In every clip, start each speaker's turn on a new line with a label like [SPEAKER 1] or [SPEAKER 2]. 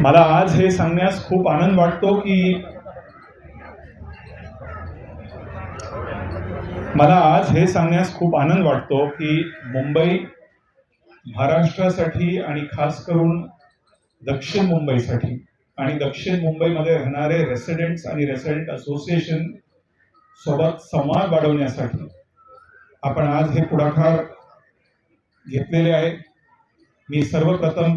[SPEAKER 1] मला आज हे सांगण्यास खूप आनंद वाटतो की मला आज हे सांगण्यास खूप आनंद वाटतो की मुंबई महाराष्ट्रासाठी आणि खास करून दक्षिण मुंबईसाठी आणि दक्षिण मुंबईमध्ये राहणारे रेसिडेंट्स आणि रेसिडेंट असोसिएशन सोबत संवाद वाढवण्यासाठी आपण आज हे पुढाकार घेतलेले आहे. मी सर्वप्रथम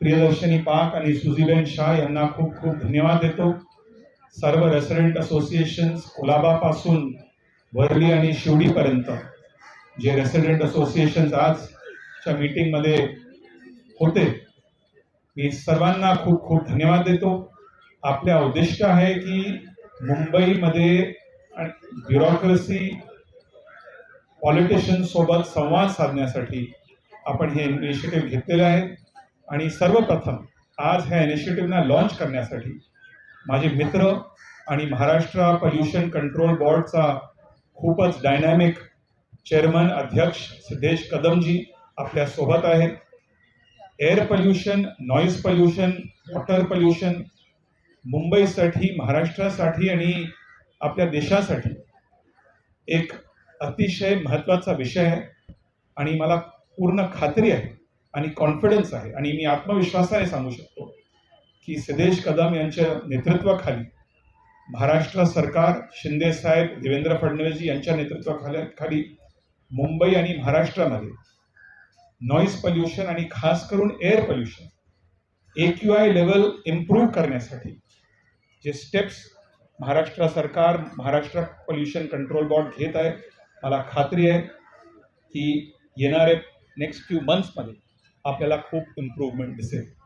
[SPEAKER 1] प्रियदर्शनी पाक आणि सुजीबेन शाह यांना खूप खूप धन्यवाद देतो. सर्व रेसिडेंट असोसिएशन्स कोलाबापासून वर्ली आणि शिवडीपर्यंत जे रेसिडेंट असोसिएशन्स आजच्या मीटिंगमध्ये होते मी सर्वांना खूप खूप धन्यवाद देतो. आपल्या उद्दिष्ट आहे की मुंबईमध्ये ब्युरोक्रेसी पॉलिटिशियन सोबत संवाद साधण्यासाठी आपण हे इनिशिएटिव्ह घेतलेले आहे आणि सर्वप्रथम आज ह्या इनिशिएटिव्हना लॉन्च करण्यासाठी माझे मित्र आणि महाराष्ट्र पॉल्युशन कंट्रोल बोर्डचा खूपच डायनॅमिक चेअरमन अध्यक्ष सिद्धेश कदमजी आपल्यासोबत आहेत. Air pollution noise pollution water pollution मुंबईसाठी महाराष्ट्रासाठी आणि आपल्या देशासाठी एक अतिशय महत्त्वाचा विषय आहे आणि मला पूर्ण खात्री आहे आणि कॉन्फिडन्स आहे. आणि मी आत्मविश्वासाने सांगू शकतो की सिद्धेश कदम यांच्या नेतृत्वाखाली महाराष्ट्र सरकार शिंदे साहेब देवेंद्र फडणवीसजी यांच्या नेतृत्वाखाली खाली मुंबई आणि महाराष्ट्रामध्ये नॉईज पॉल्युशन आणि खास करून air pollution A Q I level improve करण्यासाठी जे स्टेप्स महाराष्ट्र सरकार महाराष्ट्र पोल्युशन कंट्रोल बोर्ड घेत आहे मला खात्री आहे की येणारे नेक्स्ट फ्यू मंथ्समध्ये आपल्याला खूप इम्प्रूव्हमेंट दिसेल.